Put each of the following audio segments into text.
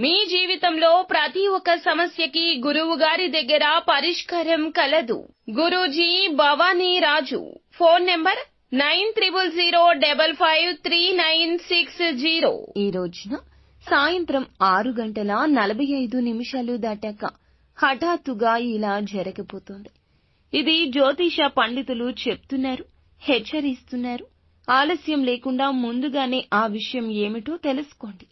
మీ జీవితంలో ప్రతి ఒక్క సమస్యకి గురువు గారి దగ్గర పరిష్కారం కలదు. Guruji Bhavani Raju. Phone number nine triple zero double five three nine six zero. ఈ రోజున సాయంత్రం ఆరు గంటల నలభై ఐదు నిమిషాలు దాటాక హఠాత్తుగా ఇలా జరగబోతోంది. ఇది జ్యోతిష పండితులు చెప్తున్నారు హెచ్చరిస్తున్నారు. ఆలస్యం లేకుండా ముందుగానే ఆ విషయం ఏమిటో తెలుసుకోండి.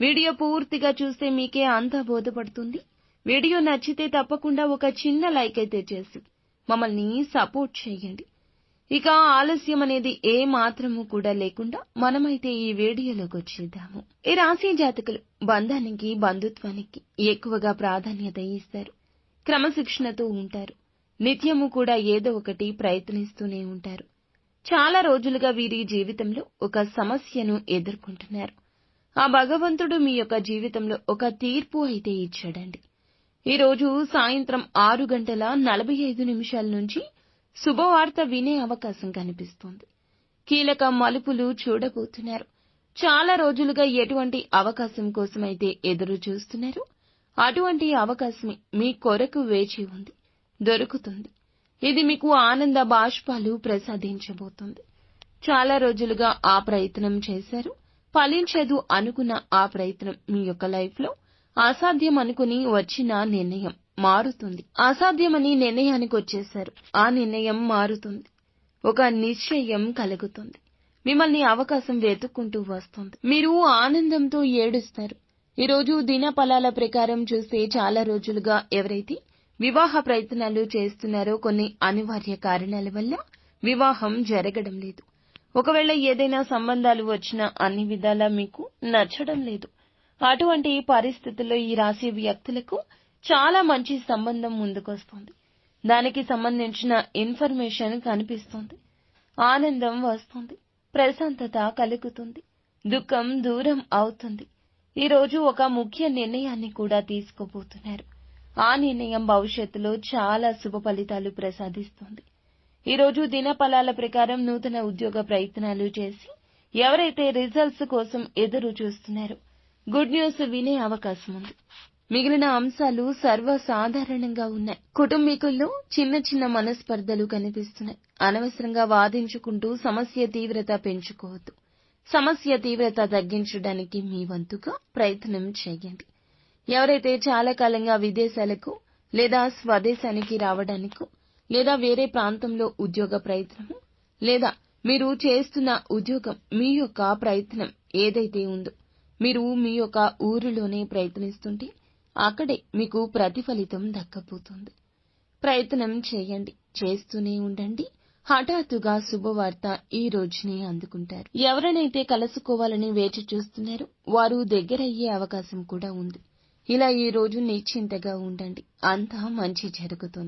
వీడియో పూర్తిగా చూస్తే మీకే అంతా బోధపడుతుంది వీడియో నచ్చితే తప్పకుండా ఒక చిన్న లైక్ అయితే చేసి మమ్మల్ని సపోర్ట్ చేయండి. ఇక ఆలస్యం అనేది ఏ మాత్రము కూడా లేకుండా మనమైతే ఈ వీడియోలోకి వచ్చేద్దాము. ఈ రాశి జాతకులు బంధానికి బంధుత్వానికి ఎక్కువగా ప్రాధాన్యత ఇస్తారు. క్రమశిక్షణతో ఉంటారు. నిత్యము కూడా ఏదో ఒకటి ప్రయత్నిస్తూనే ఉంటారు. చాలా రోజులుగా వీరి జీవితంలో ఒక సమస్యను ఎదుర్కొంటున్నారు. ఆ భగవంతుడు మీ యొక్క జీవితంలో ఒక తీర్పు అయితే ఇచ్చాడండి. ఈరోజు సాయంత్రం ఆరు గంటల నలభై ఐదు నిమిషాల నుంచి శుభవార్త వినే అవకాశం కనిపిస్తోంది. కీలక మలుపులు చూడబోతున్నారు. చాలా రోజులుగా ఎటువంటి అవకాశం కోసమైతే ఎదురు చూస్తున్నారు. అటువంటి అవకాశమే మీ కొరకు వేచి ఉంది. దొరుకుతుంది. ఇది మీకు ఆనంద బాష్పాలు ప్రసాదించబోతుంది. చాలా రోజులుగా ఆ ప్రయత్నం చేశారు. ఫలించదు అనుకున్న ఆ ప్రయత్నం మీ యొక్క లైఫ్లో అసాధ్యం అనుకుని వచ్చిన నిర్ణయం మారుతుంది. అసాధ్యమని నిర్ణయానికి వచ్చేశారు. ఆ నిర్ణయం మారుతుంది. ఒక నిశ్చయం కలుగుతుంది. మిమ్మల్ని అవకాశం వెతుక్కుంటూ వస్తుంది. మీరు ఆనందంతో ఏడుస్తారు. ఈరోజు దినఫలాల ప్రకారం చూస్తే చాలా రోజులుగా ఎవరైతే వివాహ ప్రయత్నాలు చేస్తున్నారో కొన్ని అనివార్య కారణాల వల్ల వివాహం జరగడం లేదు. ఒకవేళ ఏదైనా సంబంధాలు వచ్చినా అన్ని విధాలా మీకు నచ్చడం లేదు. అటువంటి పరిస్థితుల్లో ఈ రాశి వ్యక్తులకు చాలా మంచి సంబంధం ముందుకొస్తుంది. దానికి సంబంధించిన ఇన్ఫర్మేషన్ కనిపిస్తుంది. ఆనందం వస్తుంది. ప్రశాంతత కలుగుతుంది. దుఃఖం దూరం అవుతుంది. ఈ రోజు ఒక ముఖ్య నిర్ణయాన్ని కూడా తీసుకోబోతున్నారు. ఆ నిర్ణయం భవిష్యత్తులో చాలా శుభ ఫలితాలు ప్రసాదిస్తుంది. ఈరోజు దినపలాల దినఫలాల ప్రకారం నూతన ఉద్యోగ ప్రయత్నాలు చేసి ఎవరైతే రిజల్ట్స్ కోసం ఎదురు చూస్తున్నారో గుడ్ న్యూస్ వినే అవకాశం ఉంది. మిగిలిన అంశాలు సర్వసాధారణంగా ఉన్నాయి. కుటుంబీకుల్లో చిన్న చిన్న మనస్పర్ధలు కనిపిస్తున్నాయి. అనవసరంగా వాదించుకుంటూ సమస్య తీవ్రత పెంచుకోవద్దు. సమస్య తీవ్రత తగ్గించడానికి మీ వంతుగా ప్రయత్నం చేయండి. ఎవరైతే చాలా కాలంగా విదేశాలకు లేదా స్వదేశానికి రావడానికో లేదా వేరే ప్రాంతంలో ఉద్యోగ ప్రయత్నము లేదా మీరు చేస్తున్న ఉద్యోగం మీ యొక్క ప్రయత్నం ఏదైతే ఉందో మీరు మీ యొక్క ఊరిలోనే ప్రయత్నిస్తుంటే అక్కడే మీకు ప్రతిఫలితం దక్కబోతుంది. ప్రయత్నం చేయండి చేస్తూనే ఉండండి. హఠాత్తుగా శుభవార్త ఈ రోజునే అందుకుంటారు. ఎవరినైతే కలుసుకోవాలని వేచి చూస్తున్నారో వారు దగ్గరయ్యే అవకాశం కూడా ఉంది. ఇలా ఈ రోజు నిశ్చింతగా ఉండండి. అంతా మంచి జరుగుతుంది.